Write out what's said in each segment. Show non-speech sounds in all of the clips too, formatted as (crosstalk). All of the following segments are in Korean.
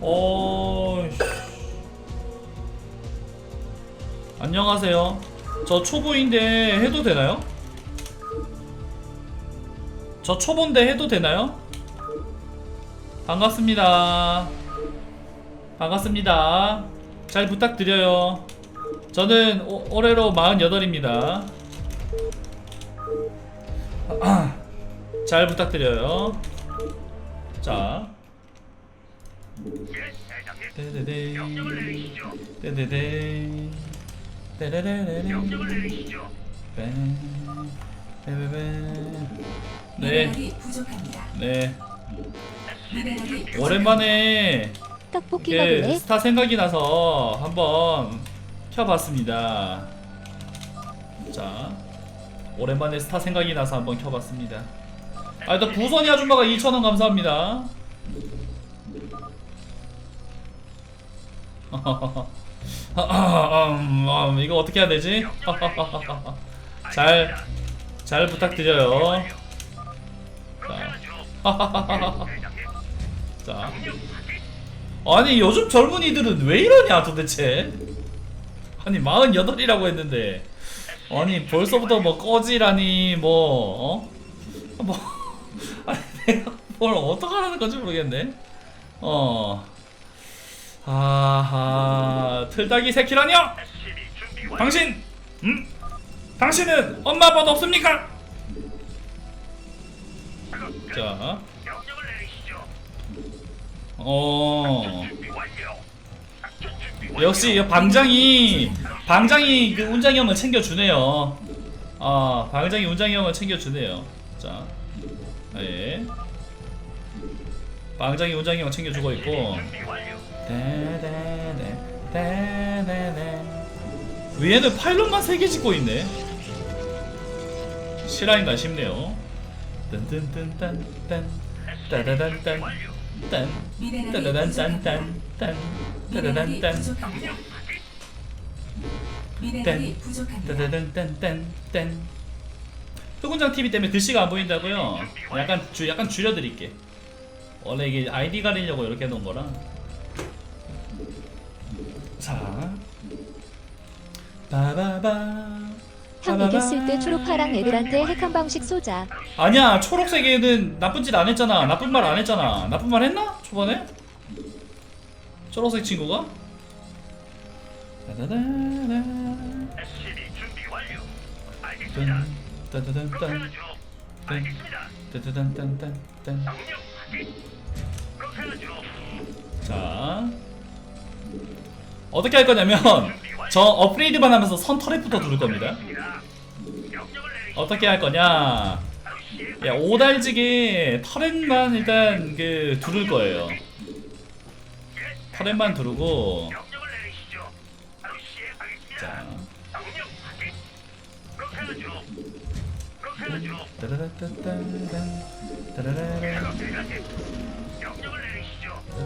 어... 안녕하세요. 저 초보인데 해도 되나요? 저 초보인데 해도 되나요? 반갑습니다. 반갑습니다. 잘 부탁드려요. 저는 오, 올해로 48입니다. (clears throat) 잘 부탁드려요. 자. 네네네. 네네네. 네네네. 네. 네. 오랜만에 떡볶이 먹을래? 스타 생각이 나서 한번 켜봤습니다. 자, 오랜만에 스타 생각이 나서 한번 켜봤습니다. 아 일단 구선이 아줌마가 2,000원 감사합니다. 음, 음, 이거 어떻게 해야 되지? (laughs) 잘, 잘 부탁드려요. 자. (laughs) 자. 아니, 요즘 젊은이들은 왜 이러냐, 도대체? 아니, 48이라고 했는데. 아니, 벌써부터 뭐 꺼지라니, 뭐, 어? 뭐. (laughs) 아니, 내가 뭘 어떡하라는 건지 모르겠네. 어. 아하 틀딱이 새끼라뇨? 당신! 음? 당신은 엄마 아빠 없습니까? 자 어. 역시 방장이 방장이 그 운장이 형을 챙겨주네요. 아 방장이 운장이 형을 챙겨주네요. 자, 예. 방장이 운장이 형 챙겨주고 있고. 네, 네네네네네네 위에는 파일럿만 3개 짓고 있네. 실화인가 싶네요. 딴딴딴딴딴. 따다단딴 딴. 따다단딴딴 딴. 따다단딴. 딴따다단딴딴딴. 소군장 TV 때문에 글씨가 안 보인다고요? 약간 줄 약간 줄여드릴게. 원래 이게 아이디 가리려고 이렇게 해놓은 거라. 자. 바바바. 형 이겼을 때 초록파랑 애들한테 핵한 방씩 쏘자. 아니야 초록색 애는 나쁜 짓 안 했잖아 나쁜 말 안 했잖아 나쁜 말 했나 초반에 초록색 친구가 따다다다 따다다단단. 따다단딴딴딴 자 어떻게 할 거냐면 저 업그레이드만 하면서 선 터렛부터 두를 겁니다. 어떻게 할 거냐? 야, 오달지기 터렛만 일단 그 두를 거예요. 터렛만 두르고. 자. 따라라따따따라라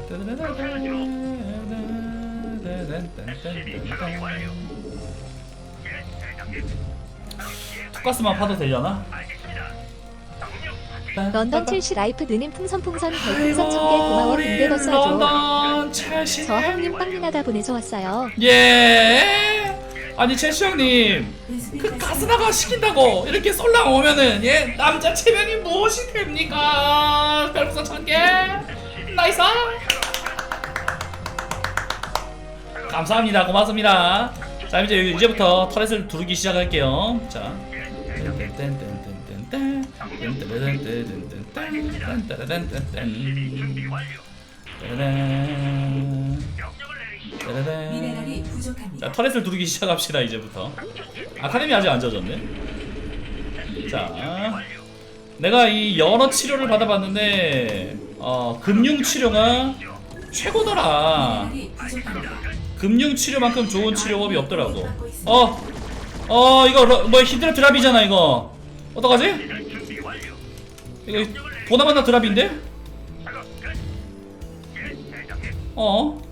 따라라라 투가스만 파도 되려나? 런던 첼시 라이프 느님 풍선 풍선 별풍선 천개 고마워 군대 더써줘저 네 형님 빵미나다 보내줘 왔어요. 예. 아니 첼시 형님 그 가스나가 시킨다고 이렇게 솔랑 오면은 예? 남자 체면이 무엇이 됩니까? 별풍선 천개? 나이스. 감사합니다. 고맙습니다. 자 이제 이제부터 터렛을 두르기 시작할게요. 자. 미네랄이 부족합니다. 자 터렛을 두르기 시작합시다 이제부터. 아카데미 아직 안 젖었네. 자. 내가 이 여러 치료를 받아봤는데 어 금융 치료가 최고더라 금융 치료만큼 좋은 치료법이 없더라고 어 어 이거 러, 뭐 히드라 드랍이잖아 이거 어떡하지? 이거 보나마나 드랍인데? 어?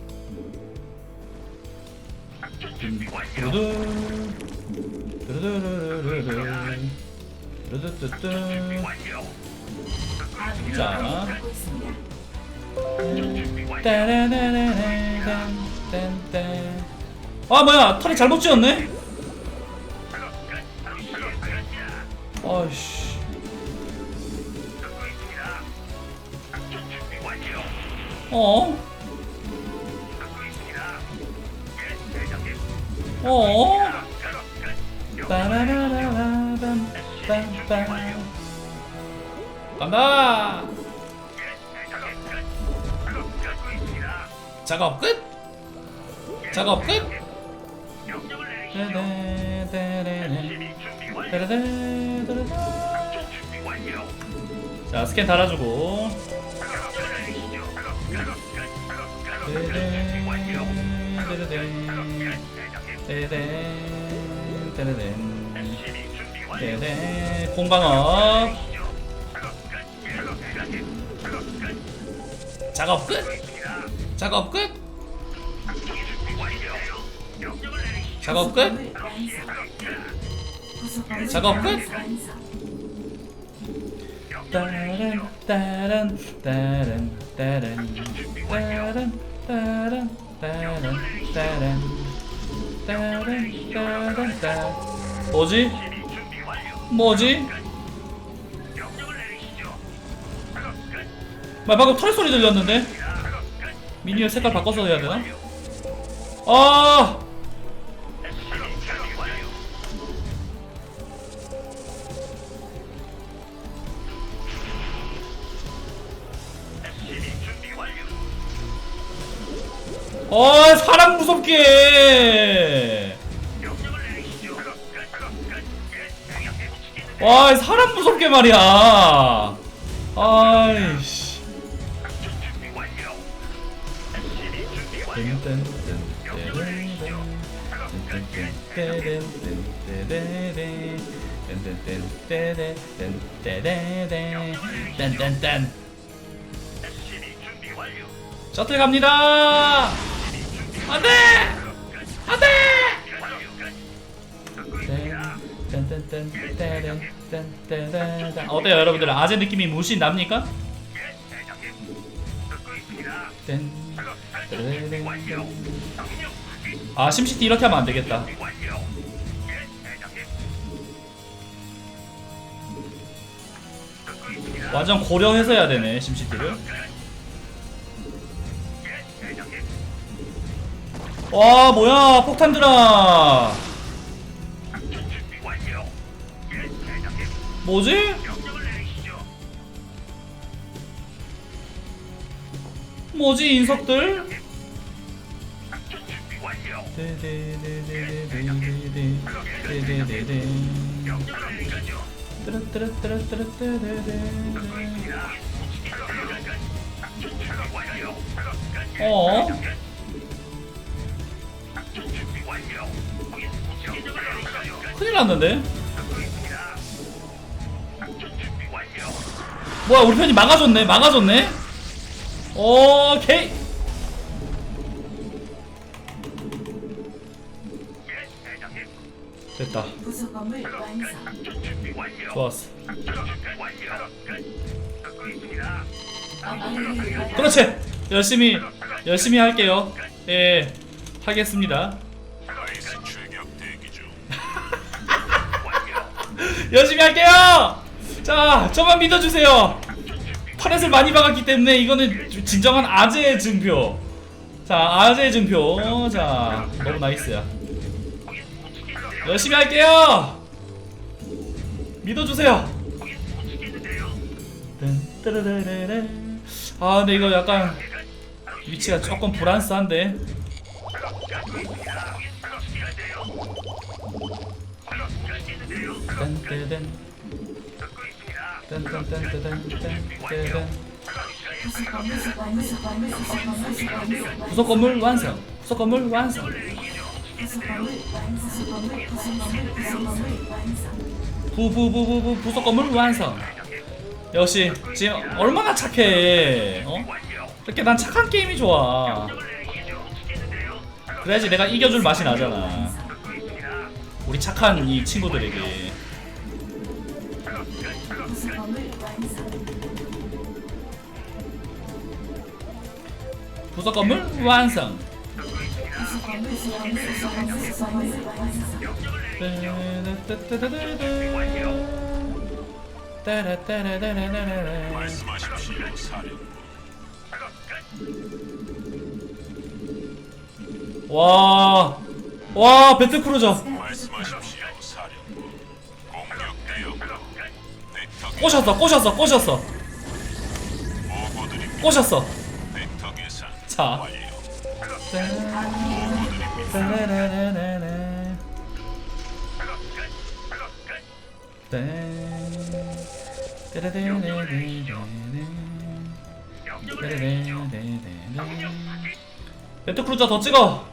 자. 공격받고 있습 딴딴딴딴딴. 아 뭐야 털이 잘못 지었네 아이씨 어? 어? 빰빰 간다 작업 끝 작업 끝! 자 스캔 달아주고 공방업 작업 끝! 작업 끝! 작업 끝 작업 끝? 따란 따란 따란 따란 따란 따란 따란 따란 따란 따란 따 뭐지? 뭐지? 마 방금 털 소리 들렸는데? 미니어 색깔 바꿔서 해야 되나? 아! 어 사람 무섭게. 해. 와 사람 무섭게 말이야. 아이씨. 딴딴딴 갑니다 안돼! 안돼! 아, 어때요 여러분들 아재 느낌이 무신 납니까? 아 심시티 이렇게 하면 안 되겠다. 완전 고려해서 해야 되네 심시티를. 와 뭐야 폭탄들아. 뭐지? 뭐지 인석들? 어? 큰일 났는데? 뭐야 우리 편이 막아줬네 막아줬네 오케이 됐다 구속범을 완성. 좋았어. 그렇지 열심히 열심히 할게요 예 하겠습니다 열심히 할게요. 자 저만 믿어주세요. 파렛을 많이 박았기 때문에 이거는 진정한 아재의 증표. 자 아재의 증표. 자 너무 나이스야. 열심히 할게요. 믿어주세요. 아 근데 이거 약간 위치가 조금 불안스한데 구석 건물 완성. 구석 건물 완성. 부부부부부 부석 건물 완성. 역시 지금 얼마나 착해. 어? 이렇게 난 착한 게임이 좋아. 그래야지 내가 이겨줄 맛이 나잖아. 우리 착한 이 친구들에게 부속 건물 완성. 와, 와 배틀크루저 꼬셨어, 꼬셨어, 꼬셨어. 꼬셨어. 자. 완료. 배트크루저 더 찍어.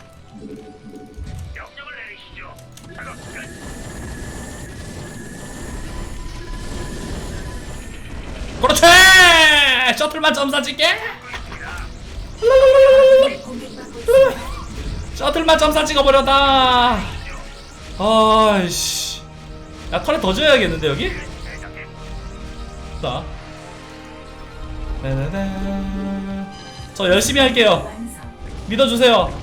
그렇지! 셔틀만 점사 찍게! 셔틀만 점사 찍어버렸다. 아이씨. 야 털에 더 줘야겠는데 여기? 자. 따다다. 저 열심히 할게요. 믿어주세요.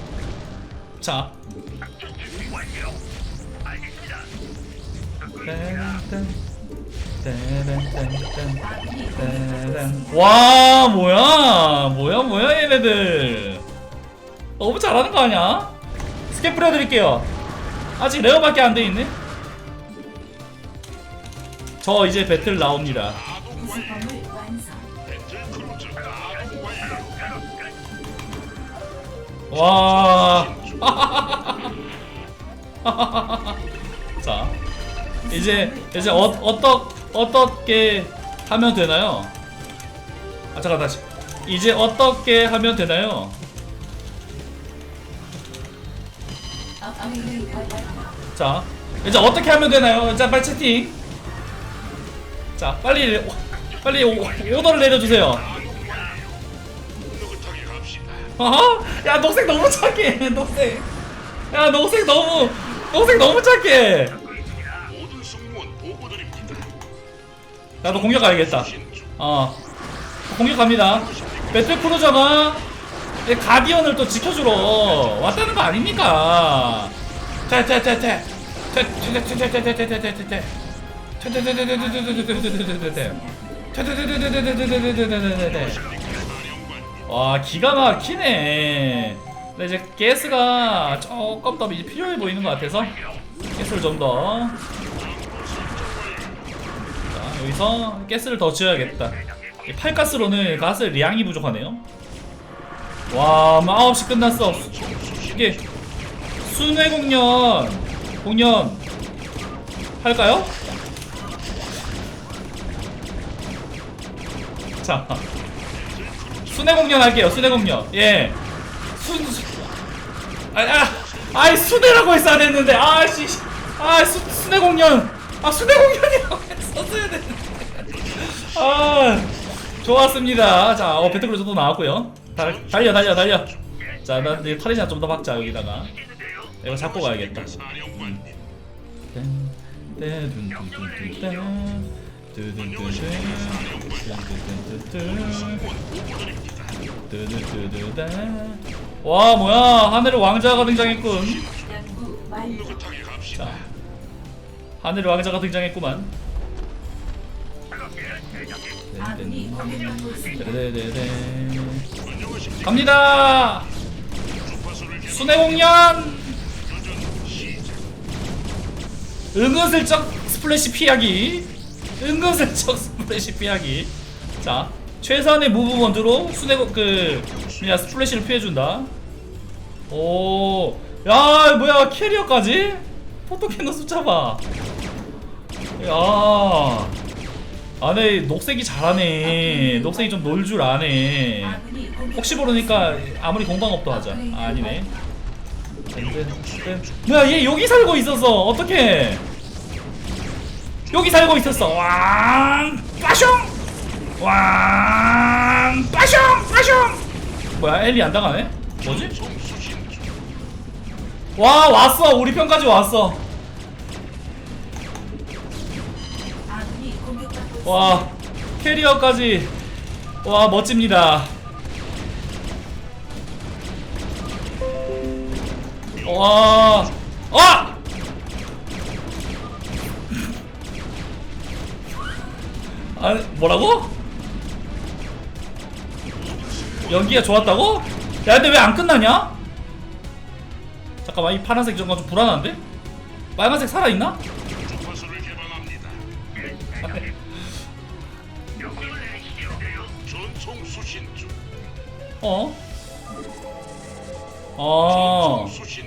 자. 와 뭐야 뭐야 뭐야 얘네들 너무 잘하는 거 아니야? 스캡 뿌려드릴게요 아직 레어밖에 안 돼 있네 저 이제 배틀 나옵니다. 와. (laughs) 자, 이제 이제 어, 어떠 어떻게 하면 되나요? 아 잠깐 다시. 이제 어떻게 하면 되나요? 자, 이제 어떻게 하면 되나요? 자, 빨리 채팅. 자, 빨리 빨리 오, 오더를 내려주세요. 어허? 야, 녹색 너무 착해. 녹색. 야, 녹색 너무 녹색 너무 착해. 나도 공격 가야겠다. 어. 공격합니다. 배틀 크루저가 이 가디언을 또 지켜주러 왔다는 거 아닙니까? 와 기가 막히네. 이제 가스가 조금 더 필요해 보이는 것 같아서 가스를 좀 더. 자 여기서 가스를 더 지어야겠다. 이 팔가스로는 가스 량이 부족하네요. 와, 뭐 9시 끝났어. 이게 순회 공연 공연 할까요? 자, 순회 공연 할게요. 순회 공연. 예. 순, 순 아, 아, 아이 순회라고 했어야 됐는데. 아씨, 아 수, 순회 공연. 아 순회 공연이라고 했었어야 됐는데. 아, 좋았습니다. 자, 어 배틀크루즈 또 나왔고요. 달, 달려, 달려, 달려. 자, 나 이제 탈이나 좀 더 박자 여기다가. 이거 잡고 가야겠다. 와 뭐야 하늘의 왕자가 등장했군. 자 하늘의 왕자가 등장했구만. 공격받고 있습니다. 네네네. 갑니다! 순회 공연! 은근슬쩍 스플래시 피하기. 은근슬쩍 (laughs) 스플래시 피하기. 자 최선의 무브먼트로 순회 공- 그 그냥 스플래시를 피해준다. 오 야 뭐야 캐리어까지? 포토캐논 숫자 봐 야. 안에 녹색이 잘하네. 녹색이 좀 놀 줄 아네. 혹시 모르니까 아무리 공방업도 하자. 아, 아니네. 뭐야 얘 여기 살고 있었어 어떡해? 여기 살고 있었어. 왕 빠숑 왕 빠숑 빠숑 뭐야 엘리 안 당하네? 뭐지? 와 왔어. 우리 편까지 왔어 와 캐리어까지 와 멋집니다 와 아! (laughs) 아 뭐라고? 연기가 좋았다고? 야 근데 왜 안 끝나냐? 잠깐만 이 파란색 전가 좀 불안한데? 빨간색 살아있나? 어?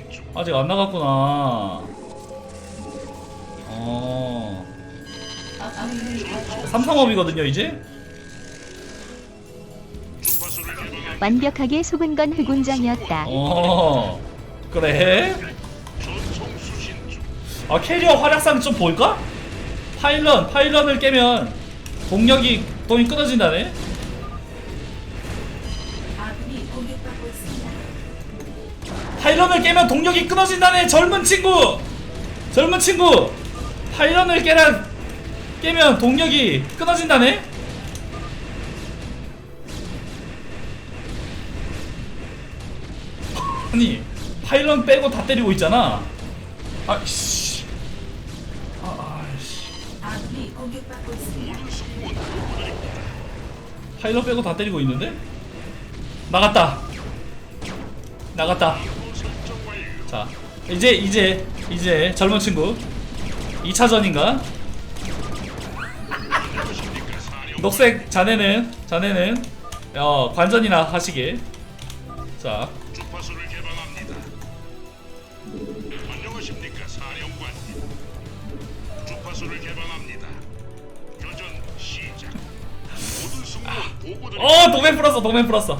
중. 아직 안 나갔구나. 어, 삼성업이거든요, 이제? 완벽하게 속은 건 해군장이었다. 어, 그래? 아 캐리어 활약상 좀 볼까? 파일런 파일런을 깨면 동력이 돈이 끊어진다네. 파일런을 깨면 동력이 끊어진다네 젊은 친구. 젊은 친구. 파일런을 깨라 깨면 동력이 끊어진다네. (laughs) 아니 파일런 빼고 다 때리고 있잖아. 아이씨. 아, 아이씨. 파일럿 빼고 다 때리고 있는데? 나갔다. 나갔다. 자, 이제 이제 이제 젊은 친구 2차전인가? 안녕하십니까 사령. 녹색 자네는 자네는 어 관전이나 하시게. 자, 주파수를 개방합니다. 안녕하십니까 사령관님. 주파수를 개방합니다. 교전 시작. 모든 승무원 보고드립니다. 어 도맨 풀었어 도맨 풀었어.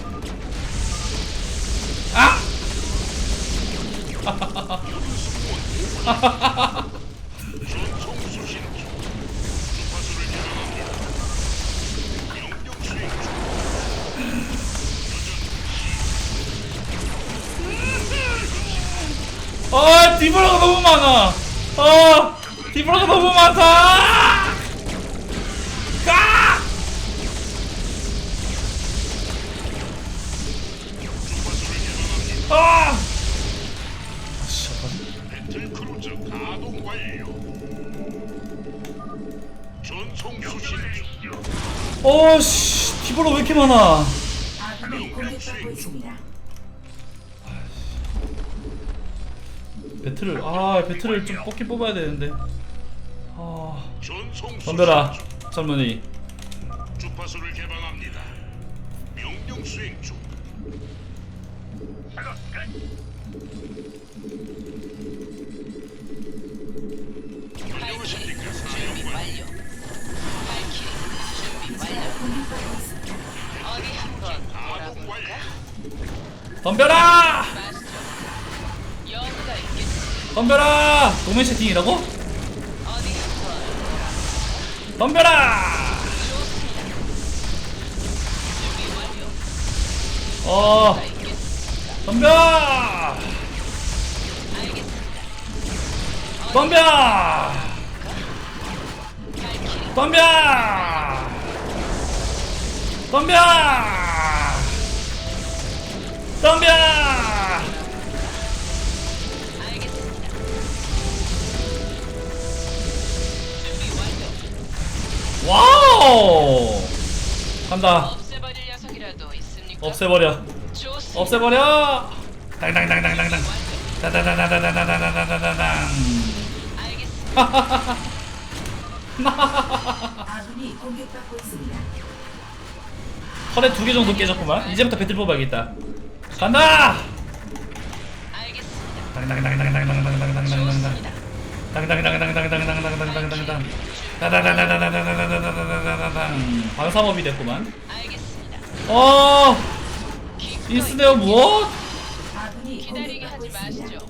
아 디브라가 너무 많아. 아 디브라가 너무 많다. 어씨 디브라 왜 이렇게 많아? 배틀을 아 배틀을 좀 뽑긴 뽑아야 되는데. 아 전송 덤벼라 중. 젊은이. 주파수를 개방합니다. 명령 수행 덤벼라! 덤벼라! 도면 채팅이라고? 덤벼라! 어, 덤벼! 덤벼! 덤벼! 덤벼! 덤벼! 와우! 간다. 없애버릴 녀석이라도 있습니까? 없애버려. 좋습니다. 없애버려. 당당당당당당. 다다다다다다다다다다당. 알겠습니다. 아군이 공격받고 있습니다. 털에 두 개 정도 깨졌구만. 이제부터 배틀 뽑아야겠다. 간다. 알겠습니다. 당당당당당당당당당당당. 좋습니다. 당당당당당당당당당당당당 다다다다다다다다다다다다당 방사법이 됐구만 알겠습니다. 어 이스네어 무엇? 아군이 기다리게 공격받고 하지 있습니다. 마시죠.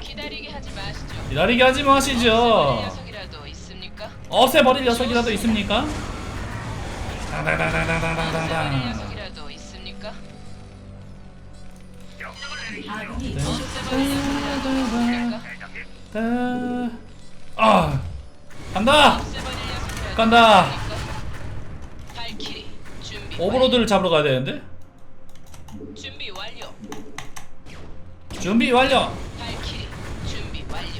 기다리게 하지 마시죠. 기다리게 하지 마시죠 녀석이라도 있습니까? 없애버릴 녀석이라도 있습니까? 없애버릴 당당당당당당당당 아 간다! 간다! 오버로드를 잡으러 가야 되는데? 준비 완료. 준비 완료!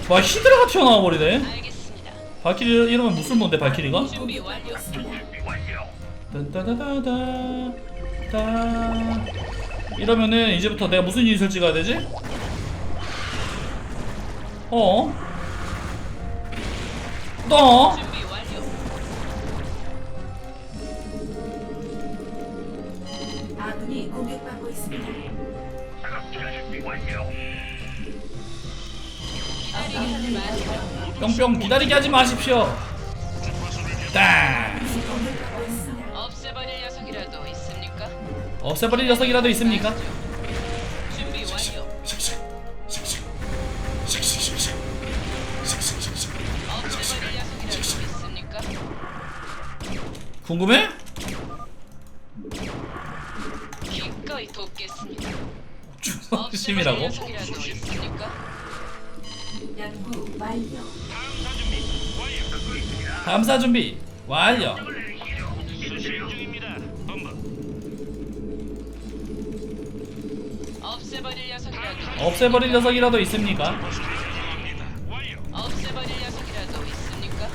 와 히드라가 튀어나와 버리네. 발키리 이러면 무슨 뭔데 발키리가? 딴따다다다 따. 이러면은 이제부터 내가 무슨 인을 찍어야 되지? 어? 너? 아군이 공격받고 있습니다. 뿅뿅 기다리게 하지 마십시오 땅 어, 없애버릴 녀석이라도 있습니까? 궁금해? 기꺼이 돕겠습니다. 중심이라고? 감사 준비 완료. 없애버릴 녀석이라도 없애버릴 녀석이라도 있습니까? 없애버릴 녀석이라도 있습니까?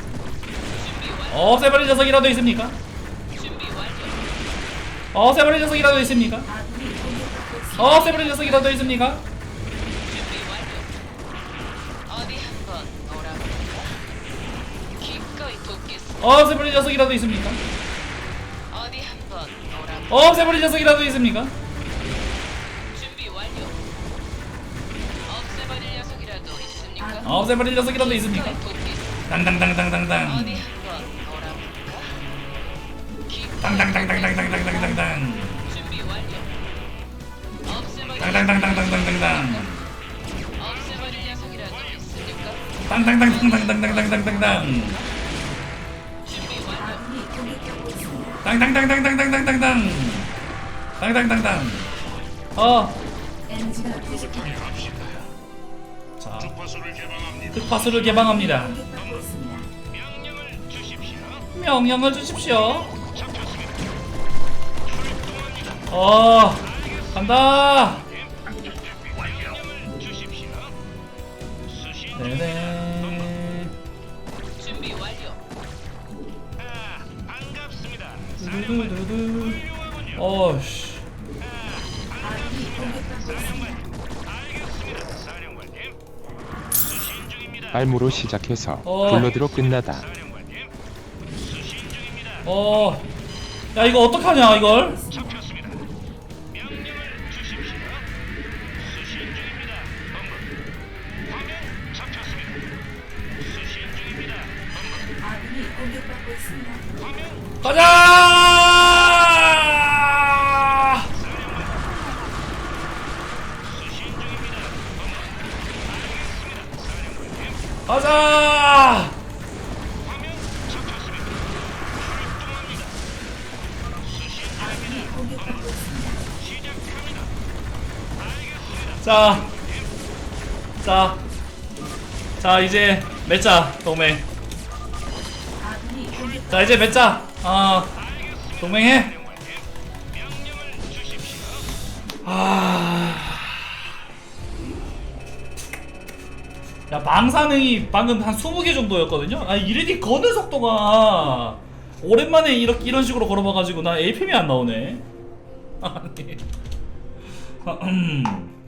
준비 완료. 없애버릴 녀석이라도 있습니까? 준비 완료. 없애버릴 녀석이라도 있습니까? 없애버릴 녀석이라도 있습니까? 준비 완료. 어디 한번 놀아볼까? 기꺼이 돕겠습니다. 없애버릴 녀석이라도 있습니까? 어디 한번 놀아볼까? 없애버릴 녀석이라도 있습니까? 없애버릴 녀석이라도 있습니까? 기꺼이 당당당당당당당당당 당당당당당당당당? 당당당당당당당당당당. 당당당당당당당당당 당당당당 어 주파수를 개방합니다. 있습니다. 명령을 주십시오. 명령을 주십시오. 잡혔습니다. 출동합니다. 어, 간다. 명령을 주십시오. 수신 중. 네네. 준비 완료. 아, 반갑습니다. 두두두두. 훌륭하군요. 어씨. 알무로 시작해서 어. 블러드로 끝나다. 수신 중입니다. 어. 야 이거 어떡하냐 이걸? 자 이제 맺자 동맹. 자 이제 맺자. 아, 동맹해. 사령관님. 명령을 주십시오. 아. 야 방사능이 방금 한 20개 정도였거든요. 아 이레디 거는 속도가 오랜만에 이렇게 이런 식으로 걸어봐가지고 나 APM이 안 나오네. (laughs) 아니. (clears throat) 음.